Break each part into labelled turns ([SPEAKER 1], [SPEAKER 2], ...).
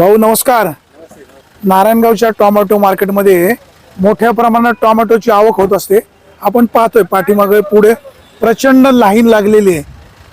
[SPEAKER 1] भाऊ नमस्कार. नारायणगावच्या टोमॅटो मार्केटमध्ये मोठ्या प्रमाणात टोमॅटोची आवक होत असते. आपण पाहतोय पाठीमागे पुढे प्रचंड लाईन लागलेली आहे.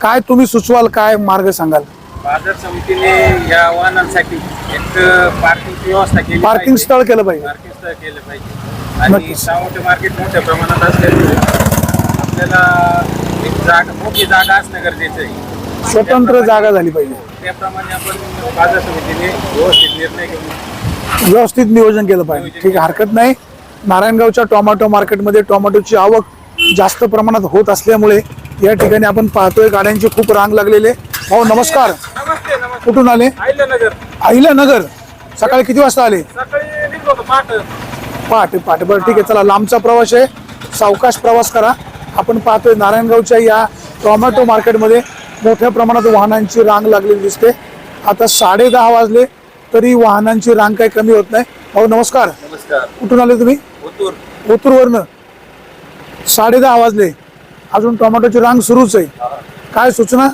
[SPEAKER 1] काय तुम्ही सुचवाल काय मार्ग सांगाल?
[SPEAKER 2] बाजार समितीने या वाहनांसाठी एक पार्किंगची व्यवस्था केली
[SPEAKER 1] पार्किंग
[SPEAKER 2] पाहिजे.
[SPEAKER 1] स्थळ केलं पाहिजे.
[SPEAKER 2] पार्किंग स्थळ केलं पाहिजे. आणि
[SPEAKER 1] नक्कीच.
[SPEAKER 2] टमाटे मार्केट मोठ्या प्रमाणात असल्यामुळे आपल्याला एक जागा मोठी जागा असणं गरजेचं आहे.
[SPEAKER 1] स्वतंत्र जागा झाली पाहिजे.
[SPEAKER 2] त्याप्रमाणे आपण बाजार समितीने व्यवस्थित निर्णय घेऊन
[SPEAKER 1] व्यवस्थित नियोजन केलं पाहिजे. ठीक आहे हरकत नाही. नारायणगावच्या टोमॅटो मार्केटमध्ये टोमॅटोची आवक जास्त प्रमाणात होत असल्यामुळे या ठिकाणी आपण पाहतोय गाड्यांची खूप रांग लागलेली भाऊ नमस्कार. कुठून आले?
[SPEAKER 2] नगर
[SPEAKER 1] अहिल्यानगर. सकाळी किती वाजता आले?
[SPEAKER 2] पाठ
[SPEAKER 1] पहाटे. बरं ठीक आहे चला लांबचा प्रवास आहे. सावकाश प्रवास करा. आपण पाहतोय नारायणगावच्या या टोमॅटो मार्केटमध्ये मोठ्या प्रमाणात वाहनांची रांग लागलेली दिसते. आता साडे दहा वाजले तरी वाहनांची रांग काही कमी होत नाही. भाऊ नमस्कार.
[SPEAKER 2] नमस्कार.
[SPEAKER 1] कुठून आले तुम्ही?
[SPEAKER 2] ओतूर.
[SPEAKER 1] ओतूरवरनं. साडे दहा वाजले. अजून टोमॅटोची रांग सुरूच आहे. काय सूचना?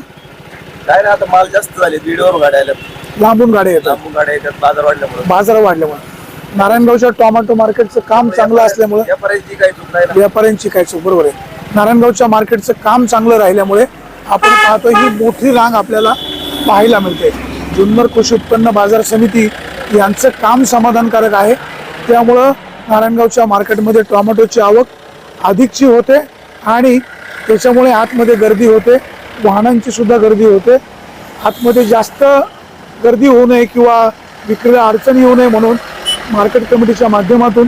[SPEAKER 2] काय ना आता माल जास्त झाले. दीडवर गाड्या आल्या
[SPEAKER 1] लांबून गाड्या येतात.
[SPEAKER 2] लांबून गाड्या येतात. बाजार वाढल्यामुळे.
[SPEAKER 1] बाजार वाढल्यामुळे. नारायणगावच्या टोमॅटो मार्केटचं काम चांगलं असल्यामुळे
[SPEAKER 2] व्यापाऱ्यांची काही चूक नाही ना.
[SPEAKER 1] व्यापाऱ्यांची काय चूक. बरोबर आहे. नारायणगावच्या मार्केटचं काम चांगलं राहिल्यामुळे आपण पाहतो ही मोठी रांग आपल्याला पाहायला मिळते. जुन्नर कृषी उत्पन्न बाजार समिती यांचं काम समाधानकारक आहे. त्यामुळं नारायणगावच्या मार्केटमध्ये टोमॅटोची आवक अधिकची होते आणि त्याच्यामुळे आतमध्ये गर्दी होते. वाहनांची सुद्धा गर्दी होते. आतमध्ये जास्त गर्दी होऊ नये किंवा विक्रीला अडचणी येऊ नये म्हणून मार्केट कमिटीच्या माध्यमातून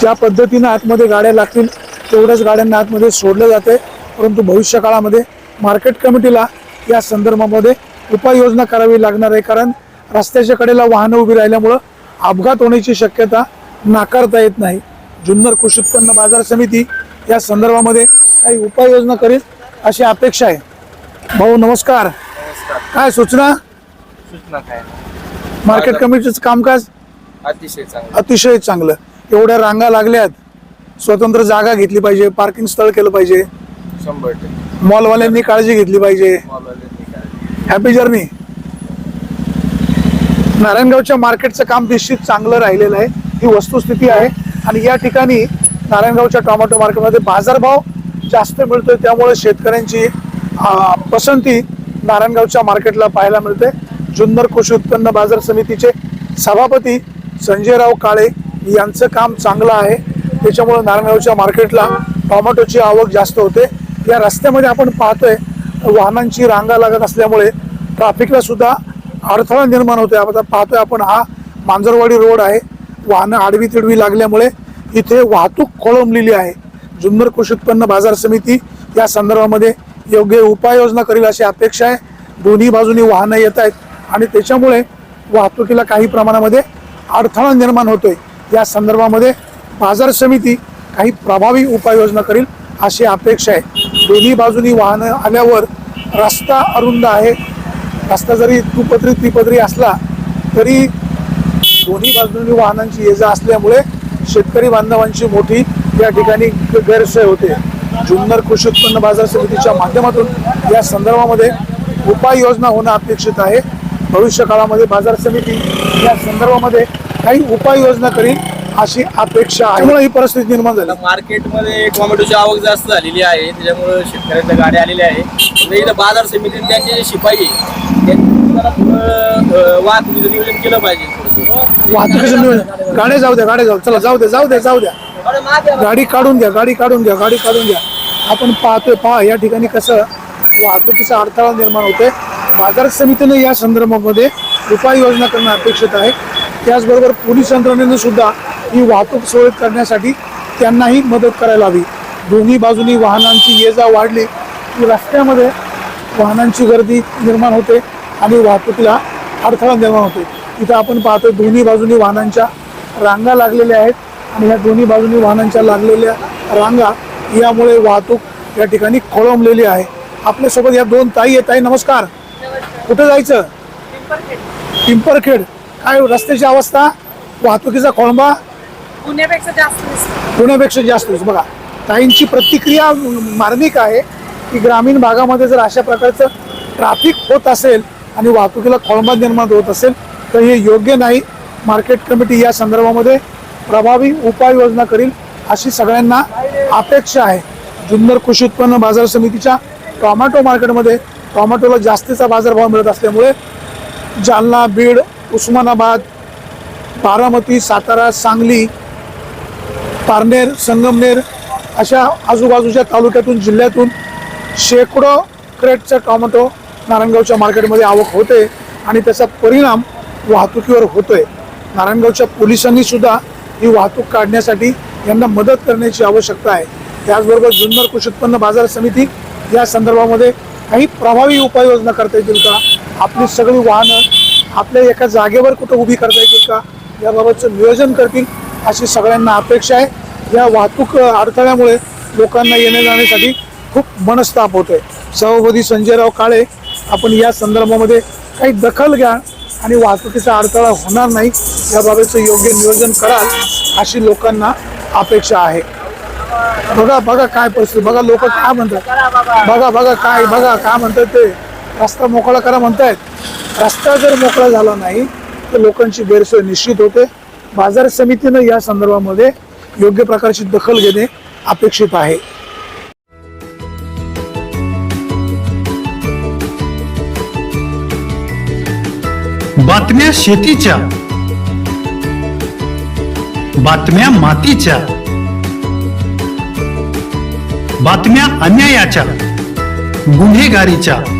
[SPEAKER 1] ज्या पद्धतीनं आतमध्ये गाड्या लागतील तेवढ्याच गाड्यांना आतमध्ये सोडलं जाते. परंतु भविष्य काळामध्ये मार्केट कमिटीला या संदर्भामध्ये उपाययोजना करावी लागणार आहे. कारण रस्त्याच्या कडेला वाहनं उभी राहिल्यामुळं अपघात होण्याची शक्यता नाकारता येत नाही. जुन्नर कृषी उत्पन्न बाजार समिती या संदर्भामध्ये काही उपाययोजना करेल अशी अपेक्षा आहे. भाऊ नमस्कार. काय सूचना?
[SPEAKER 2] सूचना काय?
[SPEAKER 1] मार्केट कमिटीचं कामकाज?
[SPEAKER 2] अतिशय चांगलं.
[SPEAKER 1] अतिशय चांगलं. एवढ्या रांगा लागल्यात. स्वतंत्र जागा घेतली पाहिजे पार्किंग स्थळ केलं पाहिजे.
[SPEAKER 2] शंभर टक्के.
[SPEAKER 1] मॉलवाल्यांनी काळजी घेतली पाहिजे. हॅपी जर्नी नारायणगावच्या मार्केटचं काम निश्चित चांगलं राहिलेलं आहे. ही वस्तुस्थिती आहे. आणि या ठिकाणी नारायणगावच्या टोमॅटो मार्केटमध्ये बाजारभाव जास्त मिळतोय. त्यामुळे शेतकऱ्यांची पसंती नारायणगावच्या मार्केटला पाहायला मिळते. जुन्नर कृषी उत्पन्न बाजार समितीचे सभापती संजयराव काळे यांचं काम चांगलं आहे. त्याच्यामुळे नारायणगावच्या मार्केटला टोमॅटोची आवक जास्त होते. या रस्त्यामध्ये आपण पाहतोय वाहनांची रांगा लागत असल्यामुळे ट्रॅफिकला सुद्धा अडथळा निर्माण होतोय. आता पाहतोय आपण हा मांजरवाडी रोड आहे. वाहनं आडवी तिडवी लागल्यामुळे इथे वाहतूक खोळंबलेली आहे. जुन्नर कृषी उत्पन्न बाजार समिती या संदर्भामध्ये योग्य उपाययोजना करेल अशी अपेक्षा आहे. दोन्ही बाजूनी वाहनं येत आहेत आणि त्याच्यामुळे वाहतुकीला काही प्रमाणामध्ये अडथळा निर्माण होतोय. या संदर्भामध्ये बाजार समिती काही प्रभावी उपाययोजना करील. अशी अपेक्षा आहे. दोन्ही बाजूनी वाहनं आल्यावर रस्ता अरुंद आहे. रस्ता जरी दुपदरी त्रिपदरी असला तरी दोन्ही बाजूंनी वाहनांची ये जा असल्यामुळे शेतकरी बांधवांची मोठी या ठिकाणी गैरसोय होते. जुन्नर कृषी उत्पन्न बाजार समितीच्या माध्यमातून या संदर्भामध्ये उपाययोजना होणं अपेक्षित आहे. भविष्य काळामध्ये बाजार समिती या संदर्भामध्ये काही उपाययोजना करील अशी अपेक्षा आहे. त्यामुळे ही परिस्थिती निर्माण झाली.
[SPEAKER 2] मार्केटमध्ये टोमॅटोची आवक जास्त झालेली आहे. त्याच्यामुळे शेतकऱ्यांच्या गाड्या आलेल्या आहे तर इथं बाजार समितीने त्यांचे जे शिपाई आहे, त्यांनी जरा थोडं, अं, वाहतुकीचं नियोजन केलं पाहिजे थोडंसं.
[SPEAKER 1] वाहतुकीचं नियोजन. गाड्या जाऊ द्या गाड्या जाऊ. चला जाऊ द्या जाऊ द्या जाऊ द्या. गाडी काढून घ्या गाडी काढून घ्या गाडी काढून घ्या. आपण पाहतोय पहा या ठिकाणी कसं वाहतुकीचा अडथळा निर्माण होतोय. बाजार समितीने या संदर्भामध्ये उपाययोजना करणं अपेक्षित आहे. त्याचबरोबर पोलीस यंत्रणेने सुद्धा ही वाहतूक सुरळीत करण्यासाठी त्यांनाही मदत करायला हवी. दोन्ही बाजूनी वाहनांची ये जा वाढली की रस्त्यामध्ये वाहनांची गर्दी निर्माण होते आणि वाहतुकीला अडथळा निर्माण होते. इथं आपण पाहतो दोन्ही बाजूनी वाहनांच्या रांगा लागलेल्या आहेत आणि ह्या दोन्ही बाजूनी वाहनांच्या लागलेल्या रांगा यामुळे वाहतूक या ठिकाणी खोळंबलेली आहे. आपल्यासोबत या दोन ताई आहेत. ताई नमस्कार. कुठं जायचं? पिंपरखेड. काय रस्त्याची अवस्था? वाहतुकीचा खोळंबा?
[SPEAKER 3] पुण्यापेक्षा जास्त दिसतं.
[SPEAKER 1] पुण्यापेक्षा जास्त आहे. बघा ताईंची प्रतिक्रिया मार्मिक आहे की ग्रामीण भागामध्ये जर अशा प्रकारचं ट्रॅफिक होत असेल आणि वाहतुकीला खोळंबा निर्माण होत असेल तर हे योग्य नाही. मार्केट कमिटी या संदर्भामध्ये प्रभावी उपाययोजना करील अशी सगळ्यांना अपेक्षा आहे. जुन्नर कृषी उत्पन्न बाजार समितीच्या टोमॅटो मार्केटमध्ये टोमॅटोला जास्तीचा बाजारभाव मिळत असल्यामुळे जालना बीड उस्मानाबाद बारामती सातारा सांगली पारनेर संगमनेर अशा आजूबाजूच्या तालुक्यातून जिल्ह्यातून शेकडो क्रेटचा टॉमॅटो नारायणगावच्या मार्केटमध्ये आवक होते आणि त्याचा परिणाम वाहतुकीवर होतोय. नारायणगावच्या पोलिसांनी सुद्धा ही वाहतूक काढण्यासाठी यांना मदत करण्याची आवश्यकता आहे. त्याचबरोबर जुन्नर कृषी उत्पन्न बाजार समिती या संदर्भामध्ये काही प्रभावी उपाययोजना करता येतील का? आपली सगळी वाहनं आपल्या एका जागेवर कुठं उभी करता येतील का? याबाबतचं नियोजन करतील. अशी सगळ्यांना अपेक्षा आहे. या वाहतूक अडथळ्यामुळे लोकांना येण्या जाण्यासाठी खूप मनस्ताप होतोय. सभापती संजयराव काळे आपण या संदर्भामध्ये काही दखल घ्या आणि वाहतुकीचा अडथळा होणार नाही याबाबतचं योग्य नियोजन कराल अशी लोकांना अपेक्षा आहे. बघा बघा काय परिस्थिती बघा लोक काय म्हणतात. बघा बघा काय बघा काय म्हणतात ते. रस्ता मोकळा करा म्हणतायत. रस्ता जर मोकळा झाला नाही तर लोकांची गैरसोय निश्चित होते. बाजार समितीनं या संदर्भामध्ये योग्य प्रकारची दखल घेणे अपेक्षित आहे.
[SPEAKER 4] बातम्या शेतीच्या. बातम्या मातीच्या. बातम्या अन्यायाच्या. गुन्हेगारीच्या.